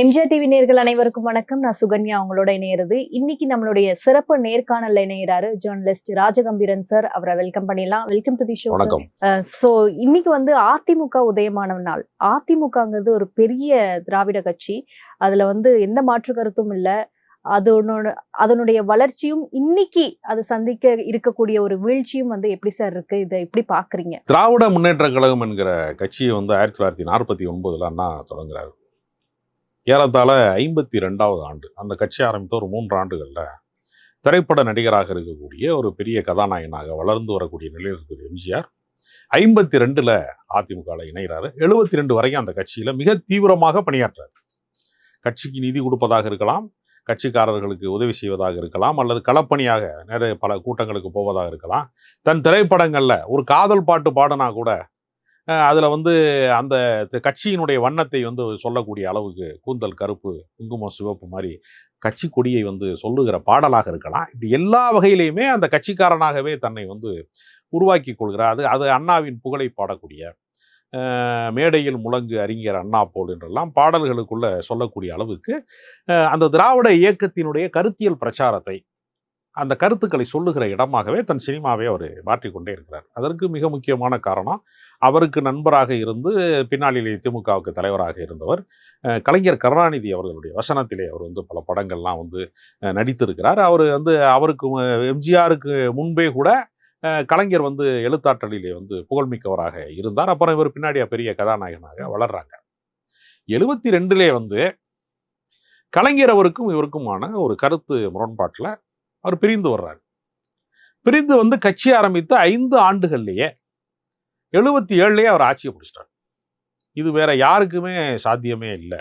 MGR TV நேர்கள் அனைவருக்கும் வணக்கம். நான் சுகன்யா அவங்களோட இணையிறது. இன்னைக்கு நம்மளுடைய சிறப்பு நேர்காணல்ல இணையறாரு ஜேர்னலிஸ்ட் ராஜகம்பீரன் சார். அவரை வெல்கம் பண்ணிடலாம். Welcome to the show so இன்னைக்கு வந்து அதிமுக உதயமான நாள். அதிமுகங்கிறது ஒரு பெரிய திராவிட கட்சி. அதுல வந்து எந்த மாற்று கருத்தும் இல்ல. அதனோட அதனுடைய வளர்ச்சியும் இன்னைக்கு அது சந்திக்க இருக்கக்கூடிய ஒரு வீழ்ச்சியும் வந்து எப்படி சார் இருக்கு? இதை எப்படி பாக்குறீங்க? திராவிட முன்னேற்ற கழகம் என்கிற கட்சியை வந்து ஆயிரத்தி தொள்ளாயிரத்தி நாற்பத்தி ஒன்பதுல அண்ணா தொடங்குறாரு. ஏறத்தாழ ஐம்பத்தி ரெண்டாவது ஆண்டு. அந்த கட்சி ஆரம்பித்த ஒரு மூன்று ஆண்டுகளில் திரைப்பட நடிகராக இருக்கக்கூடிய ஒரு பெரிய கதாநாயகனாக வளர்ந்து வரக்கூடிய நிலையில் இருக்கிற எம்ஜிஆர் ஐம்பத்தி ரெண்டில் அதிமுகவில் இணைகிறாரு. எழுபத்தி ரெண்டு வரைக்கும் அந்த கட்சியில் மிக தீவிரமாக பணியாற்றார். கட்சிக்கு நிதி கொடுப்பதாக இருக்கலாம் கட்சிக்காரர்களுக்கு உதவி செய்வதாக இருக்கலாம் அல்லது களப்பணியாக நிறைய பல கூட்டங்களுக்கு போவதாக இருக்கலாம். தன் திரைப்படங்களில் ஒரு காதல் பாட்டு பாடினா கூட அதில் வந்து அந்த கட்சியினுடைய வண்ணத்தை வந்து சொல்லக்கூடிய அளவுக்கு கூந்தல் கருப்பு குங்குமம் சிவப்பு மாதிரி கட்சி கொடியை வந்து சொல்லுகிற பாடலாக இருக்கலாம். இப்படி எல்லா வகையிலையுமே அந்த கட்சிக்காரனாகவே தன்னை வந்து உருவாக்கி கொள்கிறார். அது அது அண்ணாவின் புகழை பாடக்கூடிய மேடையில் முழங்கு அறிஞர் அண்ணா போல் என்றெல்லாம் பாடல்களுக்குள்ள சொல்லக்கூடிய அளவுக்கு அந்த திராவிட இயக்கத்தினுடைய கருத்தியல் பிரச்சாரத்தை அந்த கருத்துக்களை சொல்லுகிற இடமாகவே தன் சினிமாவை அவர் மாற்றிக்கொண்டே இருக்கிறார். அதற்கு மிக முக்கியமான காரணம் அவருக்கு நண்பராக இருந்து பின்னாளிலே திமுகவுக்கு தலைவராக இருந்தவர் கலைஞர் கருணாநிதி அவர்களுடைய வசனத்திலே அவர் வந்து பல படங்கள்லாம் வந்து நடித்திருக்கிறார். அவர் வந்து அவருக்கு எம்ஜிஆருக்கு முன்பே கூட கலைஞர் வந்து எழுத்தாற்றலிலே வந்து புகழ்மிக்கவராக இருந்தார். அப்புறம் இவர் பின்னாடி பெரிய கதாநாயகனாக வளர்றாங்க. எழுபத்தி ரெண்டுலே வந்து கலைஞர் அவருக்கும் இவருக்குமான ஒரு கருத்து முரண்பாட்டில் அவர் பிரிந்து வர்றாரு. பிரிந்து வந்து கட்சி ஆரம்பித்த ஐந்து ஆண்டுகள்லேயே எழுபத்தி ஏழுலேயே அவர் ஆட்சியை பிடிச்சிட்டார் இது வேற யாருக்குமே சாத்தியமே இல்லை.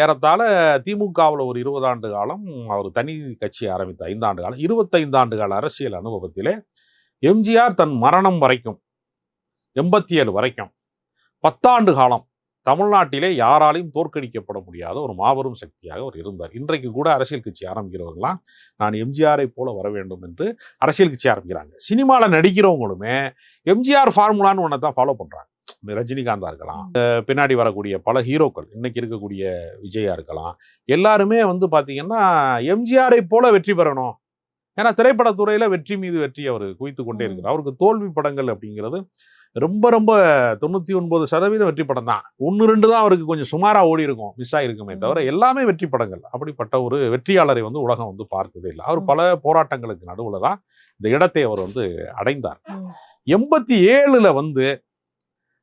ஏறத்தாழ திமுகவில் ஒரு இருபது ஆண்டு காலம் அவர் தனி கட்சி ஆரம்பித்த ஐந்தாண்டு காலம் இருபத்தைந்து ஆண்டு கால அரசியல் அனுபவத்திலே எம்ஜிஆர் தன் மரணம் வரைக்கும் எண்பத்தி ஏழு வரைக்கும் பத்தாண்டு காலம் தமிழ்நாட்டிலே யாராலையும் தோற்கடிக்கப்பட முடியாத ஒரு மாபெரும் சக்தியாக அவர் இருந்தார். இன்றைக்கு கூட அரசியல் கட்சி ஆரம்பிக்கிறவங்களாம் நான் எம்ஜிஆரை போல வர வேண்டும் என்று அரசியல் கட்சி ஆரம்பிக்கிறாங்க. சினிமாவில் நடிக்கிறவங்களுமே எம்ஜிஆர் ஃபார்முலான்னு ஒன்றை தான் ஃபாலோ பண்ணுறாங்க ரஜினிகாந்தா இருக்கலாம். பின்னாடி வரக்கூடிய பல ஹீரோக்கள் இன்னைக்கு இருக்கக்கூடிய விஜயா இருக்கலாம். எல்லாருமே வந்து பார்த்தீங்கன்னா எம்ஜிஆரை போல வெற்றி பெறணும். ஏன்னா திரைப்படத்துறையில வெற்றி மீது வெற்றி அவர் குவித்து கொண்டே. இருக்கிறார் அவருக்கு தோல்வி படங்கள் அப்படிங்கிறது ரொம்ப ரொம்ப தொண்ணூத்தி ஒன்பது சதவீதம் வெற்றி படம் தான் ஒன்று ரெண்டு தான் அவருக்கு கொஞ்சம் சுமாரா ஓடி இருக்கும் மிஸ் ஆயிருக்குமே ம். தவிர எல்லாமே வெற்றி படங்கள் அப்படிப்பட்ட ஒரு வெற்றியாளரை வந்து உலகம் வந்து பார்த்ததே இல்லை அவர். பல போராட்டங்களுக்கு நடுவுல தான் இந்த இடத்தை அவர் வந்து அடைந்தார். எண்பத்தி ஏழுல வந்து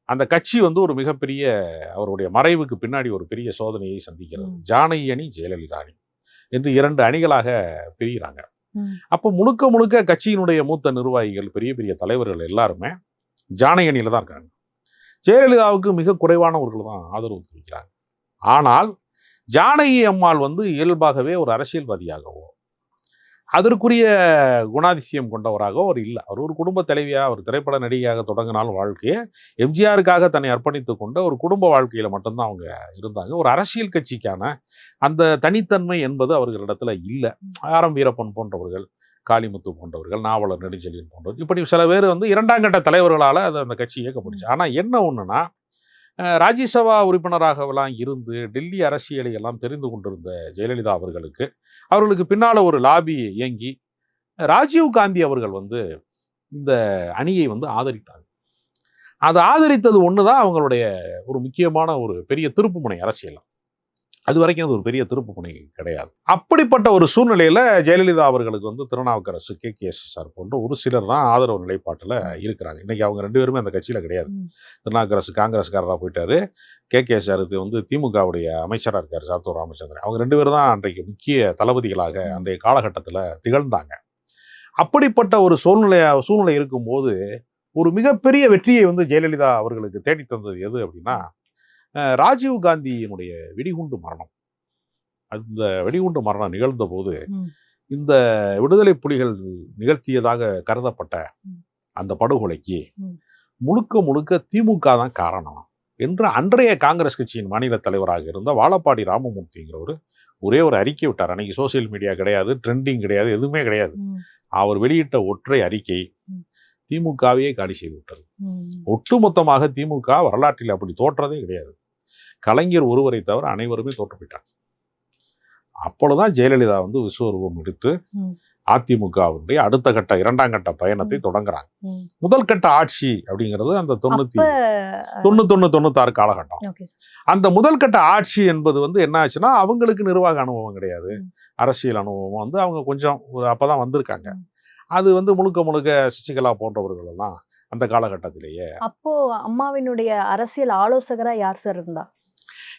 அந்த கட்சி வந்து ஒரு மிகப்பெரிய அவருடைய மறைவுக்கு பின்னாடி ஒரு பெரிய சோதனையை சந்திக்கிறது. ஜானகி அணி ஜெயலலிதா அணி என்று இரண்டு அணிகளாக பிரிகிறாங்க. அப்போ முழுக்க முழுக்க கட்சியினுடைய மூத்த நிர்வாகிகள் பெரிய பெரிய தலைவர்கள் எல்லாருமே ஜானகி தான் இருக்காங்க. ஜெயலலிதாவுக்கு மிக குறைவானவர்கள் தான் ஆதரவு தெரிவிக்கிறாங்க. ஆனால் ஜானகி அம்மாள் வந்து இயல்பாகவே ஒரு அரசியல்வாதியாகவோ அதற்குரிய குணாதிசயம் கொண்டவராக அவர் இல்லை. அவர் ஒரு குடும்ப தலைவியாக ஒரு திரைப்பட நடிகையாக தொடங்கினாலும் வாழ்க்கையை எம்ஜிஆருக்காக தன்னை அர்ப்பணித்து கொண்ட ஒரு குடும்ப வாழ்க்கையில மட்டும்தான் அவங்க இருந்தாங்க. ஒரு அரசியல் கட்சிக்கான அந்த தனித்தன்மை என்பது அவர்களிடத்துல இல்லை. ஆர் எம் வீரப்பன் போன்றவர்கள் காளிமுத்து போன்றவர்கள் நாவலர் நெடுஞ்செழியன் போன்றவர் இப்படி சில பேர் வந்து இரண்டாம் கட்ட தலைவர்களால் அது அந்த கட்சி இயக்கப்படுச்சு ஆனால் என்ன ஒன்றுனா ராஜ்யசபா உறுப்பினராகவெல்லாம் இருந்து டெல்லி அரசியலை எல்லாம் தெரிந்து கொண்டிருந்த ஜெயலலிதா அவர்களுக்கு அவர்களுக்கு பின்னால் ஒரு லாபி இயங்கி ராஜீவ் காந்தி அவர்கள் வந்து இந்த அணியை வந்து ஆதரித்தாங்க. அது ஆதரித்தது ஒன்று தான் அவங்களுடைய ஒரு முக்கியமான ஒரு பெரிய திருப்புமுனை அரசியலாம் அது வரைக்கும் அது ஒரு பெரிய திருப்புமுனை கிடையாது. அப்படிப்பட்ட ஒரு சூழ்நிலையில ஜெயலலிதா அவர்களுக்கு வந்து Thirunavukkarasu K. K. S. R போன்ற ஒரு சிலர் தான் ஆதரவு நிலைப்பாட்டில் இருக்கிறாங்க. இன்னைக்கு அவங்க ரெண்டு பேருமே அந்த கட்சியில கிடையாது. திருநாவுக்கரசு காங்கிரஸ்காரராக போயிட்டாரு. கே. கே. எஸ். ஆர் வந்து திமுகவுடைய அமைச்சராக இருக்காரு சாத்தூர் ராமச்சந்திரன். அவங்க ரெண்டு பேரும் தான் அன்றைக்கு முக்கிய தளபதிகளாக. அன்றைய காலகட்டத்தில் திகழ்ந்தாங்க. அப்படிப்பட்ட ஒரு சூழ்நிலை சூழ்நிலை இருக்கும்போது ஒரு மிகப்பெரிய வெற்றியை வந்து ஜெயலலிதா அவர்களுக்கு தேடி தந்தது எது அப்படின்னா ராஜீவ் காந்தியினுடைய வெடிகுண்டு மரணம் அந்த வெடிகுண்டு மரணம் நிகழ்ந்த போது. இந்த விடுதலை புலிகள் நிகழ்த்தியதாக கருதப்பட்ட. அந்த படுகொலைக்கு. முழுக்க முழுக்க திமுக தான் காரணம் என்று அன்றைய காங்கிரஸ் கட்சியின் மாநில தலைவராக இருந்த வாழப்பாடி ராமமூர்த்திங்கிறவர் ஒரே ஒரு அறிக்கை விட்டார் அன்னைக்கு சோசியல் மீடியா கிடையாது ட்ரெண்டிங் கிடையாது எதுவுமே கிடையாது. அவர் வெளியிட்ட ஒற்றை அறிக்கை. திமுகவையே காலி செய்து விட்டது. ஒட்டுமொத்தமாக திமுக வரலாற்றில் அப்படி தோற்றதே கிடையாது கலைஞர் ஒருவரை தவிர அனைவருமே தோற்று போயிட்டாங்க அப்பொழுதுதான் ஜெயலலிதா வந்து விஸ்வரூபம் எடுத்து ம். அதிமுகவினுடைய அடுத்த கட்ட இரண்டாம் கட்ட பயணத்தை தொடங்குறாங்க. முதல் கட்ட ஆட்சி அப்படிங்கிறது அந்த தொண்ணூத்தி தொண்ணூத்தொன்னு தொண்ணூத்தாறு காலகட்டம் அந்த முதல் கட்ட ஆட்சி என்பது வந்து என்ன ஆச்சுன்னா அவங்களுக்கு நிர்வாக அனுபவம் கிடையாது. அரசியல் அனுபவம் வந்து அவங்க கொஞ்சம் ஒரு அப்பதான் வந்திருக்காங்க. அது வந்து முழுக்க முழுக்க சசிகலா போன்றவர்கள் எல்லாம் அந்த காலகட்டத்திலேயே அப்போ அம்மாவினுடைய அரசியல் ஆலோசகரா யார் சார் இருந்தா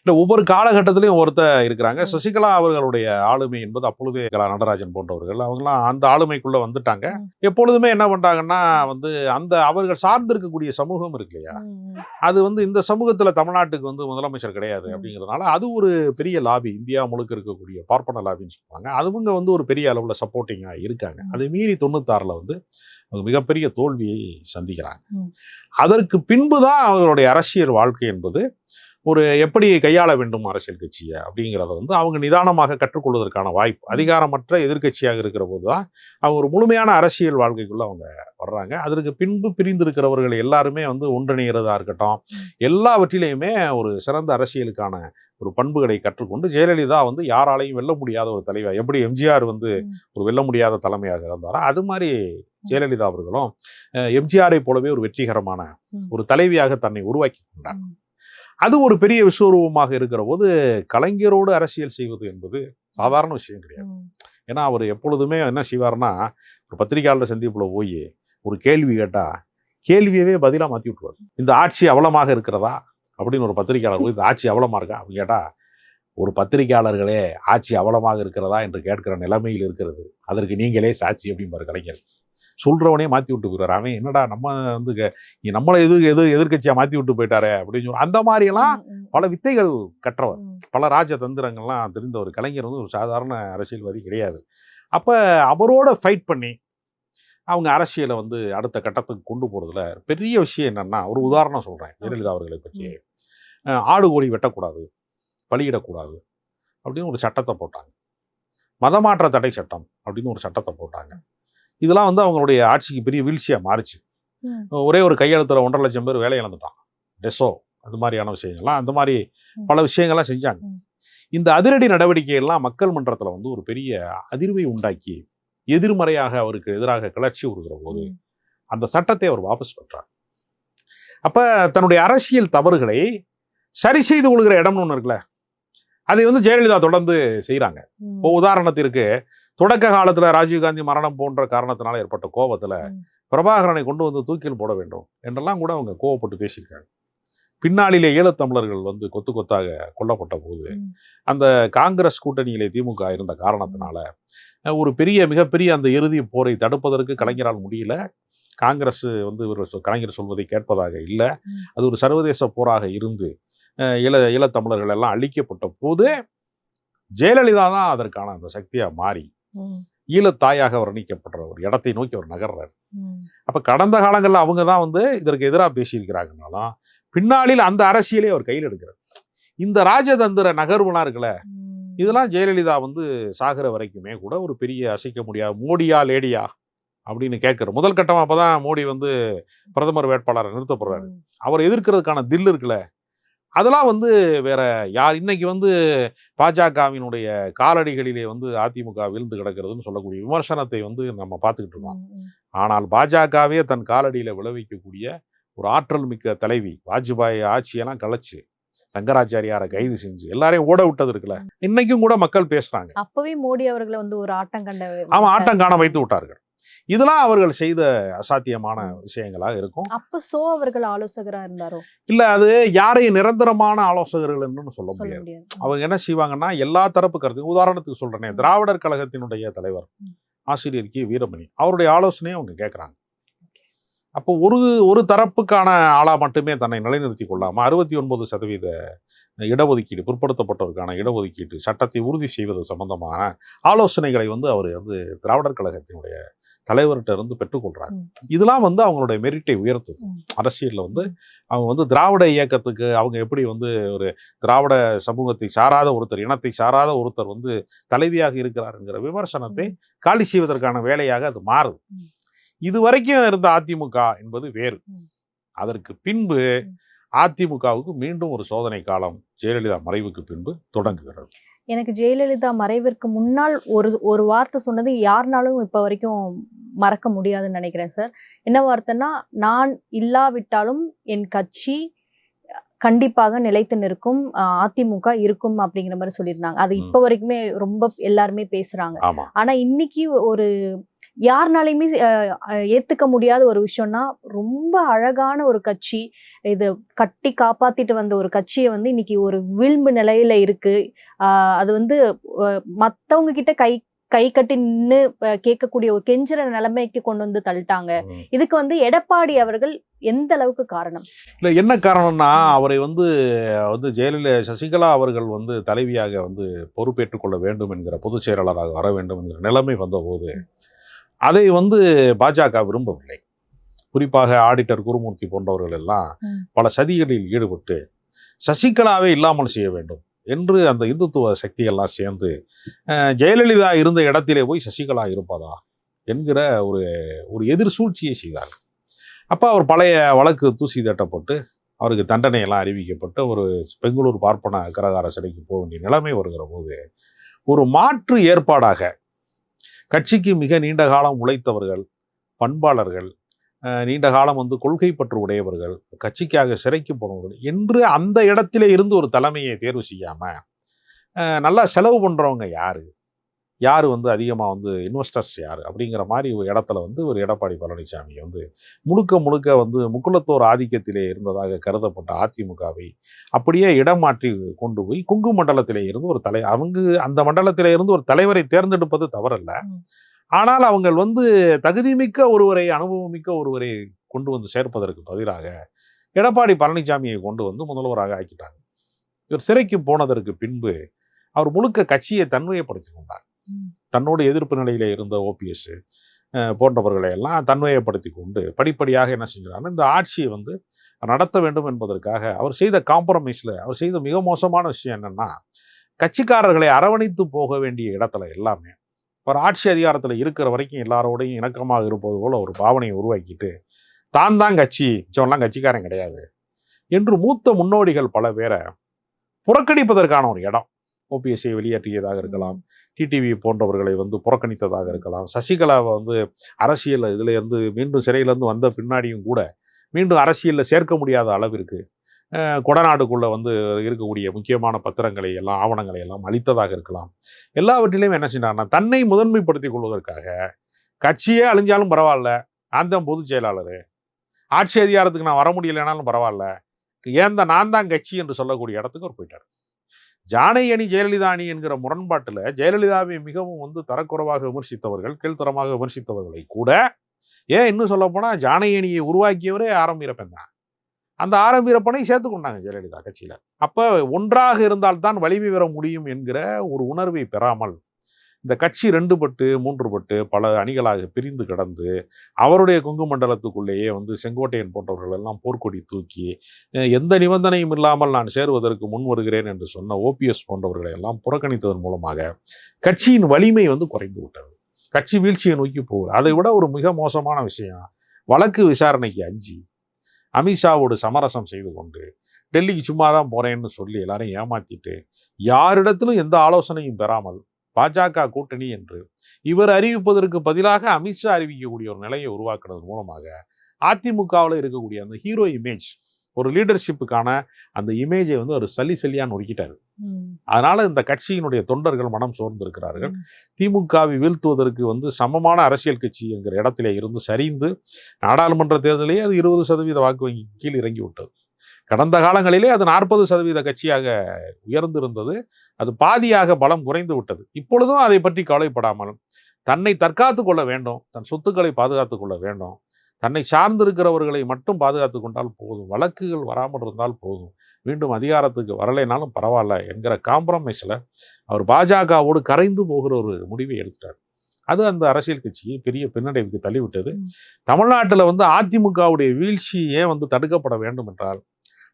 இல்ல ஒவ்வொரு காலகட்டத்திலையும் ஒருத்தர் இருக்கிறாங்க. சசிகலா அவர்களுடைய ஆளுமை என்பது அப்பொழுதே கலா நடராஜன் போன்றவர்கள் அவங்கலாம் அந்த ஆளுமைக்குள்ள வந்துட்டாங்க. எப்பொழுதுமே என்ன பண்றாங்கன்னா வந்து அந்த அவர்கள் சார்ந்திருக்கக்கூடிய சமூகம் இருக்கு இல்லையா அது வந்து இந்த சமூகத்துல தமிழ்நாட்டுக்கு வந்து முதலமைச்சர் கிடையாது. அப்படிங்கிறதுனால அது ஒரு பெரிய லாபி இந்தியா முழுக்க இருக்கக்கூடிய பார்ப்பன லாபின்னு சொல்லுவாங்க அதுவங்க வந்து ஒரு பெரிய அளவுல சப்போர்ட்டிங்கா இருக்காங்க. அதை மீறி தொண்ணூத்தாறுல வந்து அவங்க மிகப்பெரிய தோல்வியை சந்திக்கிறாங்க. அதற்கு பின்புதான் அவர்களுடைய அரசியல் வாழ்க்கை என்பது ஒரு எப்படி கையாள வேண்டும் அரசியல் கட்சியை அப்படிங்கிறத வந்து அவங்க நிதானமாக கற்றுக்கொள்வதற்கான வாய்ப்பு அதிகாரமற்ற எதிர்க்கட்சியாக இருக்கிற போதுதான் அவங்க ஒரு முழுமையான அரசியல் வாழ்க்கைக்குள்ள அவங்க வர்றாங்க அதற்கு பின்பு பிரிந்திருக்கிறவர்கள் எல்லாருமே வந்து ஒன்றிணைகிறதா இருக்கட்டும் எல்லாவற்றிலையுமே ஒரு சிறந்த அரசியலுக்கான ஒரு பண்புகளை கற்றுக்கொண்டு ஜெயலலிதா வந்து யாராலையும் வெல்ல முடியாத ஒரு தலைவர் எப்படி எம்ஜிஆர் வந்து. ஒரு வெல்ல முடியாத தலைமையாக இருந்தாரோ அது மாதிரி ஜெயலலிதா அவர்களும் எம்ஜிஆரை போலவே ஒரு வெற்றிகரமான. ஒரு தலைவியாக தன்னை உருவாக்கி கொண்டார். அது ஒரு பெரிய விஸ்வரூபமாக இருக்கிற போது கலைஞரோடு அரசியல் செய்வது என்பது சாதாரண விஷயம் கிடையாது. ஏன்னா அவர் எப்பொழுதுமே என்ன செய்வார்னா ஒரு பத்திரிகையாளர் சந்திப்புல போய் ஒரு கேள்வி கேட்டா கேள்வியவே பதிலா மாத்தி விட்டுருவார். இந்த ஆட்சி அவலமாக இருக்கிறதா? அப்படின்னு ஒரு பத்திரிகையாளர் போய் இந்த ஆட்சி அவலமா இருக்கா? அப்படின்னு கேட்டா ஒரு பத்திரிகையாளர்களே ஆட்சி அவலமாக இருக்கிறதா? என்று கேட்கிற நிலைமையில் இருக்கிறது. அதற்கு நீங்களே சாட்சி அப்படிம்பாரு கலைஞர். சொல்றவனே மாத்தி விட்டு போயிறாரு அவன் என்னடா நம்ம வந்து நம்மளை எது எது எதிர்க்கட்சியா மாத்தி விட்டு போயிட்டாரே அப்படின்னு சொல்லி அந்த மாதிரி எல்லாம் ம், ம், பல வித்தைகள் கற்றவர். பல ராஜ தந்திரங்கள்லாம் தெரிந்த ஒரு கலைஞர் வந்து ஒரு சாதாரண அரசியல்வாதி கிடையாது. அப்ப அவரோட ஃபைட் பண்ணி அவங்க அரசியலை வந்து அடுத்த கட்டத்துக்கு கொண்டு போறதுல பெரிய விஷயம் என்னன்னா ஒரு உதாரணம் சொல்றேன் ஜெயலலிதா அவர்களை பற்றி. ஆடு கோழி வெட்டக்கூடாது பலியிடக்கூடாது அப்படின்னு ஒரு சட்டத்தை போட்டாங்க. மதமாற்ற தடை சட்டம் அப்படின்னு ஒரு சட்டத்தை போட்டாங்க. இதெல்லாம் வந்து அவங்களுடைய ஆட்சிக்கு பெரிய வீழ்ச்சியா மாறுச்சு. ஒரே ஒரு கையெழுத்துல ஒன்றரை லட்சம் பேர் வேலை இழந்துட்டான் டெசோ அது மாதிரியான விஷயங்கள்லாம் அந்த மாதிரி. பல விஷயங்கள்லாம் செஞ்சாங்க. இந்த அதிரடி நடவடிக்கை எல்லாம் மக்கள் மன்றத்துல வந்து ஒரு பெரிய அதிர்வை உண்டாக்கி எதிர்மறையாக அவருக்கு எதிராக கிளர்ச்சி உருகிற போது. அந்த சட்டத்தை அவர் வாபஸ் பெற்றார் அப்ப தன்னுடைய அரசியல் தவறுகளை சரி செய்து கொள்கிற இடம்னு ஒண்ணு இருக்குல்ல அதை வந்து ஜெயலலிதா தொடர்ந்து செய்றாங்க ம். இப்போ உதாரணத்திற்கு தொடக்க காலத்துல ராஜீவ்காந்தி மரணம் போன்ற காரணத்தினால ஏற்பட்ட கோபத்துல. பிரபாகரனை கொண்டு வந்து தூக்கில் போட வேண்டும் என்றெல்லாம் கூட அவங்க கோவப்பட்டு பேசியிருக்காங்க பின்னாளிலே ஈழத்தமிழர்கள் வந்து கொத்து கொத்தாக கொல்லப்பட்ட போது. அந்த காங்கிரஸ் கூட்டணியிலே திமுக இருந்த காரணத்தினால ஒரு பெரிய மிகப்பெரிய அந்த இறுதி போரை தடுப்பதற்கு கலைஞரால் முடியல காங்கிரஸ் வந்து இவர் கலைஞர் சொல்வதை கேட்பதாக இல்லை. அது ஒரு சர்வதேச போராக இருந்து ஈழ ஈழத்தமிழர்கள் எல்லாம் அழிக்கப்பட்ட போது ஜெயலலிதா தான் அதற்கான அந்த சக்தியா மாறி. ஈழத்தாயாக வர்ணிக்கப்படுற ஒரு இடத்தை நோக்கி அவர் நகர்றார். அப்ப கடந்த காலங்கள்ல அவங்க தான் வந்து இதற்கு எதிராக பேசியிருக்கிறாங்கனாலும் பின்னாளில் அந்த அரசியலை அவர் கையில் எடுக்கிறார் இந்த ராஜதந்திர நகர்வுலாம் இருக்குல்ல. இதெல்லாம் ஜெயலலிதா வந்து சாகிற வரைக்குமே கூட ஒரு பெரிய அசைக்க முடியாது மோடியா லேடியா அப்படின்னு கேட்கிற முதல் கட்டமா அப்பதான் மோடி வந்து பிரதமர் வேட்பாளரை நிறுத்தப்படுறாரு. அவர் எதிர்க்கிறதுக்கான தில் இருக்குல்ல அதெல்லாம் வந்து வேற யார்? இன்னைக்கு வந்து பாஜகவினுடைய காலடிகளிலே வந்து அதிமுக விழுந்து கிடக்கிறதுன்னு சொல்லக்கூடிய விமர்சனத்தை வந்து நம்ம பார்த்துக்கிட்டு இருக்கோம். ஆனால் பாஜகவே தன் காலடியில விளைவிக்கக்கூடிய ஒரு ஆற்றல் மிக்க தலைவி வாஜ்பாய் ஆட்சியெல்லாம் கலைச்சு சங்கராச்சாரியாரை கைது செஞ்சு எல்லாரையும் ஓட விட்டது இருக்குல்ல. இன்னைக்கும் கூட மக்கள் பேசுறாங்க. அப்பவே மோடி அவர்களை வந்து ஒரு ஆட்டம் கண்ட அவன் ஆட்டம் காண வைத்து விட்டார்கள். இதெல்லாம் அவர்கள் செய்த அசாத்தியமான விஷயங்களாக இருக்கும். அப்ப சோ அவர்கள் ஆலோசகரா இருந்தாரோ? இல்ல அது யாரையும் நிரந்தரமான ஆலோசகர்கள் சொல்ல முடியாது. அவங்க என்ன செய்வாங்கன்னா எல்லா தரப்பு கருத்து உதாரணத்துக்கு சொல்றேனே. திராவிடர் கழகத்தினுடைய தலைவர். ஆசிரியர் கி. வீரமணி அவருடைய ஆலோசனையை அவங்க கேட்கறாங்க அப்போ ஒரு ஒரு தரப்புக்கான ஆளா மட்டுமே தன்னை நிலைநிறுத்திக் கொள்ளாம அறுபத்தி ஒன்பது சதவீத இடஒதுக்கீடு பிற்படுத்தப்பட்டவருக்கான இடஒதுக்கீடு சட்டத்தை உறுதி செய்வது சம்பந்தமான ஆலோசனைகளை வந்து அவர் வந்து திராவிடர் கழகத்தினுடைய தலைவர்கிட்ட இருந்து பெற்றுக்கொள்றாங்க ம். இதெல்லாம் வந்து அவங்களுடைய மெரிட்டை உயர்த்துது. அரசியல்ல வந்து அவங்க வந்து திராவிட இயக்கத்துக்கு அவங்க எப்படி வந்து ஒரு திராவிட சமூகத்தை சாராத ஒருத்தர் இனத்தை சாராத ஒருத்தர் வந்து தலைவியாக இருக்கிறாருங்கிற விமர்சனத்தை. காலி செய்வதற்கான வேலையாக அது மாறுது. இது வரைக்கும் இருந்த அதிமுக என்பது வேறு. அதற்கு பின்பு. அதிமுகவுக்கு மீண்டும் ஒரு சோதனை காலம் ஜெயலலிதா மறைவுக்கு பின்பு தொடங்குகிறது. எனக்கு ஜெயலலிதா மறைவிற்கு முன்னால் ஒரு ஒரு வார்த்தை சொன்னது யாருனாலும் இப்ப வரைக்கும் மறக்க முடியாதுன்னு நினைக்கிறேன் சார். என்ன வார்த்தைன்னா நான் இல்லாவிட்டாலும் என் கட்சி கண்டிப்பாக நிலைத்து நிற்கும் அதிமுக இருக்கும் அப்படிங்கிற மாதிரி சொல்லியிருந்தாங்க. அது இப்ப வரைக்குமே ரொம்ப எல்லாருமே பேசுறாங்க. ஆனா இன்னைக்கு ஒரு யாருனாலையுமே ஏத்துக்க முடியாத ஒரு விஷயம்னா ரொம்ப அழகான ஒரு கட்சி. இது கட்டி காப்பாத்திட்டு வந்த ஒரு கட்சியை வந்து இன்னைக்கு ஒரு விளிம்பு நிலையில இருக்கு. ஆஹ் அது வந்து அஹ், மத்தவங்க கிட்ட கை கை கட்டி நின்று கேட்கக்கூடிய ஒரு கெஞ்சுற நிலைமைக்கு கொண்டு வந்து தள்ளிட்டாங்க. இதுக்கு வந்து எடப்பாடி அவர்கள் எந்த அளவுக்கு காரணம்? இல்ல என்ன காரணம்னா அவரை வந்து வந்து ஜெயலலிதா சசிகலா அவர்கள் வந்து தலைவியாக வந்து பொறுப்பேற்றுக் கொள்ள வேண்டும் என்கிற பொதுச் செயலாளராக வர வேண்டும் என்கிற நிலைமை வந்தபோது அதை வந்து பாஜக விரும்பவில்லை குறிப்பாக ஆடிட்டர் குருமூர்த்தி போன்றவர்கள் எல்லாம். பல சதிகளில் ஈடுபட்டு சசிகலாவே இல்லாமல் செய்ய வேண்டும் என்று அந்த இந்துத்துவ சக்தியெல்லாம் சேர்ந்து ஜெயலலிதா இருந்த இடத்திலே போய் சசிகலா இருப்பதா என்கிற ஒரு ஒரு எதிர் சூழ்ச்சியை செய்தார் அப்போ அவர் பழைய வழக்கு தூசி தட்டப்பட்டு அவருக்கு தண்டனை எல்லாம் அறிவிக்கப்பட்டு ஒரு பெங்களூர் பார்ப்பன அக்ரகார சிறைக்கு போக வேண்டிய நிலைமை வருகிற போது ஒரு மாற்று ஏற்பாடாக கட்சிக்கு மிக நீண்ட காலம் உழைத்தவர்கள் பண்பாளர்கள் நீண்ட காலம் வந்து கொள்கை பற்று உடையவர்கள் கட்சிக்காக சிறைக்கு போனவர்கள் என்று அந்த இடத்திலே இருந்து ஒரு தலைமையை தேர்வு செய்யாமல் நல்லா செலவு பண்ணுறவங்க யாரு? யார் வந்து அதிகமாக வந்து இன்வெஸ்டர்ஸ் யார் அப்படிங்கிற மாதிரி ஒரு இடத்துல வந்து ஒரு எடப்பாடி பழனிசாமி வந்து முழுக்க முழுக்க வந்து முக்குளத்தோர் ஆதிக்கத்திலே இருந்ததாக கருதப்பட்ட அதிமுகவை அப்படியே இடம் மாற்றி கொண்டு போய் குங்கு மண்டலத்திலே இருந்து ஒரு தலை அவங்க அந்த மண்டலத்திலே இருந்து ஒரு தலைவரை தேர்ந்தெடுப்பது தவறல்ல. ஆனால் அவங்க வந்து தகுதிமிக்க ஒருவரை அனுபவமிக்க ஒருவரை கொண்டு வந்து சேர்ப்பதற்கு பதிலாக எடப்பாடி பழனிசாமியை கொண்டு வந்து முதல்வராக ஆக்கிட்டாங்க இவர் சிறைக்கு போனதற்கு பின்பு அவர் முழுக்க கட்சியை தன்மையப்படுத்தி கொண்டார். தன்னோட எதிர்ப்பு நிலையில இருந்த ஓபிஎஸ் போன்றவர்களை எல்லாம் தன்மையப்படுத்தி கொண்டு படிப்படியாக என்ன செஞ்சாருன்னா இந்த ஆட்சியை வந்து நடத்த வேண்டும் என்பதற்காக அவர் செய்த காம்ப்ரமைஸில் அவர் செய்த மிக மோசமான விஷயம் என்னென்னா கட்சிக்காரர்களை அரவணைத்து போக வேண்டிய இடத்துல எல்லாமே அவர் ஆட்சி அதிகாரத்தில் இருக்கிற வரைக்கும் எல்லாரோடையும் இணக்கமாக இருப்பது போல ஒரு பாவனையை உருவாக்கிட்டு தான் தான் கட்சி மிச்சம்லாம் கட்சிக்காரன் கிடையாது என்று மூத்த முன்னோடிகள் பல பேரை புறக்கணிப்பதற்கான ஒரு இடம். ஓபிஎஸ்ஐ வெளியேற்றியதாக இருக்கலாம். டிடிவி போன்றவர்களை வந்து புறக்கணித்ததாக இருக்கலாம். சசிகலாவை வந்து அரசியல் இதுல இருந்து மீண்டும் சிறையிலேருந்து வந்த பின்னாடியும் கூட மீண்டும் அரசியலில் சேர்க்க முடியாத அளவிற்கு கொடநாடுக்குள்ளே கொடநாடுக்குள்ள வந்து இருக்கக்கூடிய முக்கியமான பத்திரங்களை எல்லாம் ஆவணங்களை எல்லாம் அளித்ததாக இருக்கலாம். எல்லாவற்றிலையும் என்ன செஞ்சாங்கன்னா தன்னை முதன்மைப்படுத்தி கொள்வதற்காக கட்சியே அழிஞ்சாலும் பரவாயில்ல நான் தான் பொதுச் செயலாளர். ஆட்சி அதிகாரத்துக்கு நான் வர முடியலைனாலும் பரவாயில்ல. ஏந்த நான் தான் கட்சி என்று சொல்லக்கூடிய இடத்துக்கு அவர் போயிட்டார். ஜானை அணி ஜெயலலிதா அணி என்கிற முரண்பாட்டில் ஜெயலலிதாவை மிகவும் வந்து தரக்குறைவாக விமர்சித்தவர்கள் கீழ்த்தரமாக விமர்சித்தவர்களை கூட ஏன் இன்னும் சொல்ல போனா ஜானை அணியை உருவாக்கியவரே ஆரம் தான். அந்த ஆரம் சேர்த்து கொண்டாங்க ஜெயலலிதா கட்சியில. அப்ப ஒன்றாக இருந்தால்தான் வலிமை பெற முடியும் என்கிற ஒரு உணர்வை பெறாமல் இந்த கட்சி ரெண்டு பட்டு மூன்று பட்டு பல அணிகளாக பிரிந்து கிடந்து அவருடைய கொங்கு மண்டலத்துக்குள்ளேயே வந்து செங்கோட்டையன் போன்றவர்கள் எல்லாம் போர்க்கொடி தூக்கி எந்த நிபந்தனையும் இல்லாமல் நான் சேருவதற்கு முன் வருகிறேன் என்று சொன்ன ஓபிஎஸ் போன்றவர்களை எல்லாம் புறக்கணித்ததன் மூலமாக கட்சியின் வலிமை வந்து குறைந்து விட்டது. கட்சி வீழ்ச்சியை நோக்கி போகுது. அதை விட ஒரு மிக மோசமான விஷயம் வழக்கு விசாரணைக்கு அஞ்சி அமித்ஷாவோடு சமரசம் செய்து கொண்டு டெல்லிக்கு சும்மா தான் போகிறேன்னு சொல்லி எல்லாரையும் ஏமாற்றிட்டு யாரிடத்திலும் எந்த ஆலோசனையும் பெறாமல் பாஜக கூட்டணி என்று இவர் அறிவிப்பதற்கு பதிலாக அமித்ஷா அறிவிக்கக்கூடிய ஒரு நிலையை உருவாக்குறது மூலமாக அதிமுகவில் இருக்கக்கூடிய அந்த ஹீரோ இமேஜ் ஒரு லீடர்ஷிப்புக்கான அந்த இமேஜை வந்து ஒரு சல்லி சல்லியா நொறுக்கிட்டாரு. அதனால இந்த கட்சியினுடைய தொண்டர்கள் மனம் சோர்ந்திருக்கிறார்கள். திமுகவை வீழ்த்துவதற்கு வந்து சமமான அரசியல் கட்சி என்கிற இடத்திலே இருந்து சரிந்து நாடாளுமன்ற தேர்தலே அது இருபது சதவீத வாக்கு வங்கி கீழ் இறங்கி விட்டது கடந்த காலங்களிலே அது நாற்பது சதவீத கட்சியாக உயர்ந்திருந்தது. அது பாதியாக பலம் குறைந்து விட்டது. இப்பொழுதும் அதை பற்றி கவலைப்படாமல் தன்னை தற்காத்து கொள்ள வேண்டும். தன் சொத்துக்களை பாதுகாத்துக் கொள்ள வேண்டும். தன்னை சார்ந்திருக்கிறவர்களை மட்டும் பாதுகாத்து கொண்டால் போதும். வழக்குகள் வராமல் இருந்தால் போதும். மீண்டும் அதிகாரத்துக்கு வரலைனாலும் பரவாயில்ல என்கிற காம்ப்ரமைஸில் அவர் பாஜகவோடு கரைந்து போகிற ஒரு முடிவை எடுத்துட்டார். அது அந்த அரசியல் கட்சியை பெரிய பின்னடைவுக்கு தள்ளிவிட்டது. தமிழ்நாட்டில் வந்து அதிமுகவுடைய வீழ்ச்சி ஏன் வந்து தடுக்கப்பட வேண்டும் என்றால்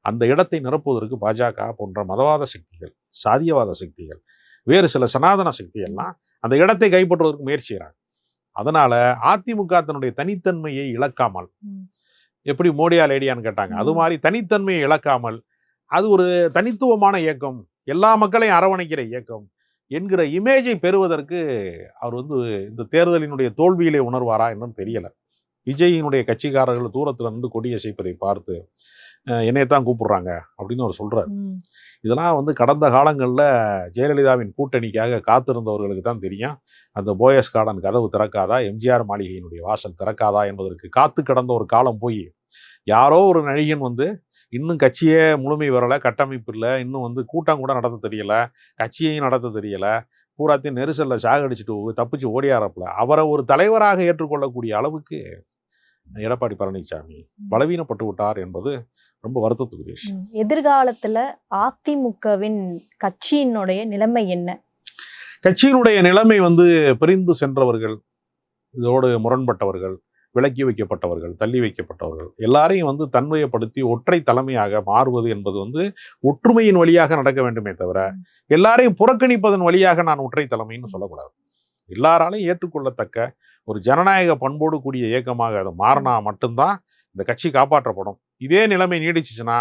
அந்த இடத்தை நிரப்புவதற்கு பாஜக போன்ற மதவாத சக்திகள் சாதியவாத சக்திகள் வேறு சில சனாதன சக்தி எல்லாம் அந்த இடத்தை கைப்பற்றுவதற்கு முயற்சி செய்கிறாங்க அதனால அதிமுக தன்னுடைய தனித்தன்மையை இழக்காமல். எப்படி மோடியா லேடியான்னு கேட்டாங்க அது. மாதிரி தனித்தன்மையை இழக்காமல் அது ஒரு தனித்துவமான இயக்கம் எல்லா மக்களையும் அரவணைக்கிற இயக்கம் என்கிற இமேஜை பெறுவதற்கு அவர் வந்து இந்த தேர்தலினுடைய தோல்வியிலே உணர்வாரா என்னன்னு தெரியல விஜயினுடைய கட்சிக்காரர்கள் தூரத்துல இருந்து கொடி அசைப்பதை பார்த்து அஹ், என்னையத்தான் கூப்பிடுறாங்க அப்படின்னு அவர் சொல்றாரு. ம். இதெல்லாம் வந்து கடந்த காலங்களில் ஜெயலலிதாவின் கூட்டணிக்காக காத்திருந்தவர்களுக்கு தான் தெரியும். அந்த போயஸ் கார்டன் கதவு திறக்காதா? எம்ஜிஆர் மாளிகையினுடைய வாசல் திறக்காதா? என்பதற்கு காத்து கடந்த ஒரு காலம் போய் யாரோ ஒரு நடிகன் வந்து இன்னும் கட்சியே முழுமை வரல கட்டமைப்பு இல்லை இன்னும் வந்து கூட்டம் கூட நடத்த தெரியல கட்சியையும் நடத்த தெரியல பூராத்தையும் நெரிசல்ல சாகடிச்சிட்டு தப்பிச்சு ஓடியாரப்பல. அவரை ஒரு தலைவராக ஏற்றுக்கொள்ளக்கூடிய அளவுக்கு எடப்பாடி பழனிசாமி பலவீனப்பட்டு விட்டார் என்பது ரொம்ப வருத்தத்துக்குரிய விஷயம். எதிர்காலத்துல அதிமுகவின் கட்சியினுடைய நிலைமை என்ன? கட்சியினுடைய நிலைமை வந்து பிரிந்து சென்றவர்கள் இதோடு முரண்பட்டவர்கள் விலக்கி வைக்கப்பட்டவர்கள் தள்ளி வைக்கப்பட்டவர்கள் எல்லாரையும் வந்து தன்மையப்படுத்தி ஒற்றை தலைமையாக மாறுவது என்பது வந்து ஒற்றுமையின் வழியாக நடக்க வேண்டுமே தவிர எல்லாரையும் புறக்கணிப்பதன் வழியாக நான் ஒற்றை தலைமைன்னு சொல்லக்கூடாது. எல்லாராலையும் ஏற்றுக்கொள்ளத்தக்க ஒரு ஜனநாயக பண்போடு கூடிய இயக்கமாக அது மாறினா மட்டும்தான் இந்த கட்சி காப்பாற்றப்படும். இதே நிலைமை நீடிச்சுச்சுன்னா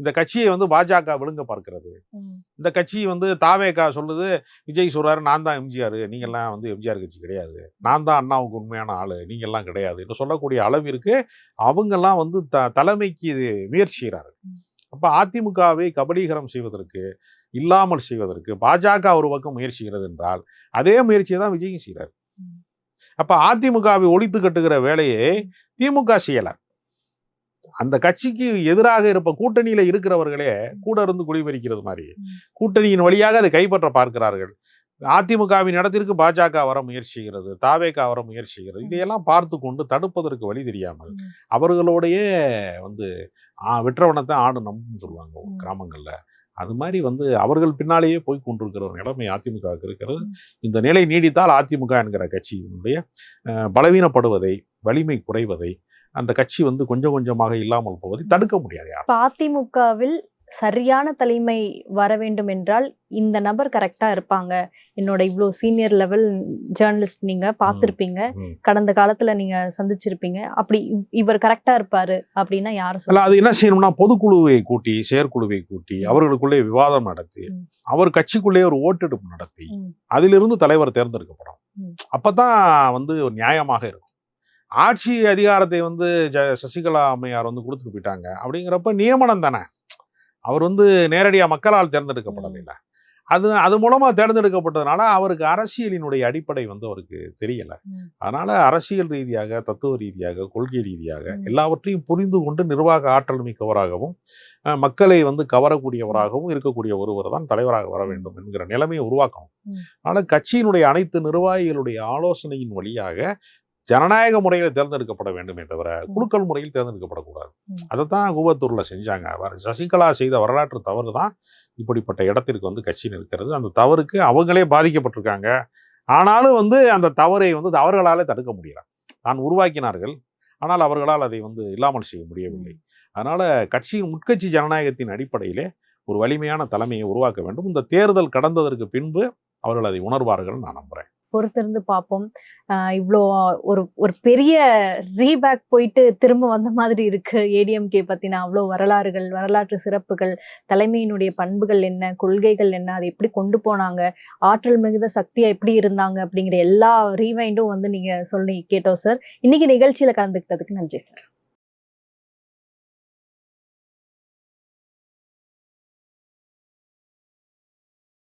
இந்த கட்சியை வந்து பாஜக விழுங்க பார்க்கிறது. இந்த கட்சி வந்து தாவேகா சொல்லுது விஜய் சொல்றாரு நான் தான் எம்ஜிஆர். நீங்கெல்லாம் வந்து எம்ஜிஆர் கட்சி கிடையாது. நான் தான் அண்ணாவுக்கு உண்மையான ஆளு. நீங்கெல்லாம் கிடையாது. என்று சொல்லக்கூடிய அளவிற்கு அவங்கெல்லாம் வந்து த தலைமைக்கு இது முயற்சி செய்கிறார்கள் அப்ப அதிமுகவை கபலீகரம் செய்வதற்கு இல்லாமல் செய்வதற்கு பாஜக ஒரு பக்கம் முயற்சிக்கிறது என்றால் அதே முயற்சியை தான் விஜயும் செய்கிறார். அப்ப அதிமுகவை ஒழித்து கட்டுகிற வேலையை திமுக செய்யல அந்த கட்சிக்கு எதிராக இருப்ப கூட்டணியில இருக்கிறவர்களே கூட இருந்து குடிபெறிக்கிறது மாதிரி. கூட்டணியின் வழியாக அதை கைப்பற்ற பார்க்கிறார்கள் அதிமுகவின் இடத்திற்கு பாஜக வர முயற்சிக்கிறது தாவேகா வர முயற்சிக்கிறது இதையெல்லாம் பார்த்து கொண்டு தடுப்பதற்கு வழி தெரியாமல். அவர்களோடையே வந்து வெற்றவனத்தை ஆடு நம்புன்னு சொல்லுவாங்க. கிராமங்கள்ல அது மாதிரி வந்து அவர்கள் பின்னாலேயே போய் கொண்டிருக்கிற ஒரு நிலைமை அதிமுகவுக்கு இருக்கிறது. இந்த நிலை நீடித்தால் அதிமுக என்கிற கட்சியினுடைய பலவீனப்படுவதை வலிமை குறைவதை அந்த கட்சி வந்து கொஞ்சம் கொஞ்சமாக இல்லாமல் போவதை தடுக்க முடியாது அதிமுகவில் சரியான தலைமை வர வேண்டும் என்றால் இந்த நபர் கரெக்டா இருப்பாங்க என்னோட இவ்வளோ சீனியர் லெவல் ஜேர்னலிஸ்ட் நீங்க பார்த்திருப்பீங்க. கடந்த காலத்துல நீங்க சந்திச்சிருப்பீங்க அப்படி இவ்- இவர் கரெக்டா இருப்பாரு அப்படின்னா யாரு அல்ல சொல்லுங்க அது என்ன செய்யணும்னா பொதுக்குழுவை கூட்டி செயற்குழுவை கூட்டி. அவர்களுக்குள்ளே விவாதம் நடத்தி. அவர் கட்சிக்குள்ளே ஒரு ஓட்டெடுப்பு நடத்தி. அதிலிருந்து தலைவர் தேர்ந்தெடுக்கப்படும் ம். அப்பதான் வந்து ஒரு நியாயமாக இருக்கும் ஆட்சி அதிகாரத்தை வந்து ஜ சசிகலா அம்மையார் வந்து கொடுத்துட்டு போயிட்டாங்க அப்படிங்கிறப்ப நியமனம் தானே அவர் வந்து நேரடியா மக்களால் தேர்ந்தெடுக்கப்படவில்லை அது அது மூலமா தேர்ந்தெடுக்கப்பட்டதுனால அவருக்கு அரசியலினுடைய அடிப்படை வந்து அவருக்கு தெரியல. அதனால அரசியல் ரீதியாக தத்துவ ரீதியாக கொள்கை ரீதியாக. எல்லாவற்றையும் புரிந்து கொண்டு நிர்வாக ஆற்றல் மிக்கவராகவும் மக்களை வந்து கவரக்கூடியவராகவும் இருக்கக்கூடிய ஒருவர் தான் தலைவராக வர வேண்டும் என்கிற நிலைமையை உருவாக்கணும். அதனால கட்சியினுடைய அனைத்து நிர்வாகிகளுடைய ஆலோசனையின் வழியாக ஜனநாயக முறையில் தேர்ந்தெடுக்கப்பட வேண்டுமே தவிர குழுக்கள் முறையில் தேர்ந்தெடுக்கப்படக்கூடாது. ம். அதைத்தான் கூவத்தூர்ல செஞ்சாங்க. சசிகலா செய்த வரலாற்று தவறு தான் இப்படிப்பட்ட இடத்திற்கு வந்து கட்சி நிற்கிறது. அந்த தவறுக்கு அவங்களே பாதிக்கப்பட்டிருக்காங்க. ஆனாலும் வந்து அந்த தவறை வந்து அவர்களாலே தடுக்க முடியல. தான் உருவாக்கினார்கள். ஆனால் அவர்களால் அதை வந்து இல்லாமல் செய்ய முடியவில்லை. அதனால கட்சியின் உட்கட்சி ஜனநாயகத்தின் அடிப்படையிலே ஒரு வலிமையான தலைமையை உருவாக்க வேண்டும். இந்த தேர்தல் கடந்ததற்கு பின்பு அவர்கள் அதை உணர்வார்கள் நான் நம்புறேன். பொறுத்திருந்து பார்ப்போம். இவ்வளோ ஒரு ஒரு பெரிய ரீபேக் போயிட்டு திரும்ப வந்த மாதிரி இருக்கு. ஏடிஎம்கே பற்றின அவ்வளோ வரலாறுகள் வரலாற்று சிறப்புகள் தலைமையினுடைய பண்புகள் என்ன கொள்கைகள் என்ன அதை எப்படி கொண்டு போனாங்க ஆற்றல் மிகுந்த சக்தியாக எப்படி இருந்தாங்க அப்படிங்கிற எல்லா ரீவைண்டும் வந்து நீங்கள் சொல்லி கேட்டோம் சார் இன்னைக்கு நிகழ்ச்சியில் கலந்துக்கிட்டதுக்கு நன்றி சார்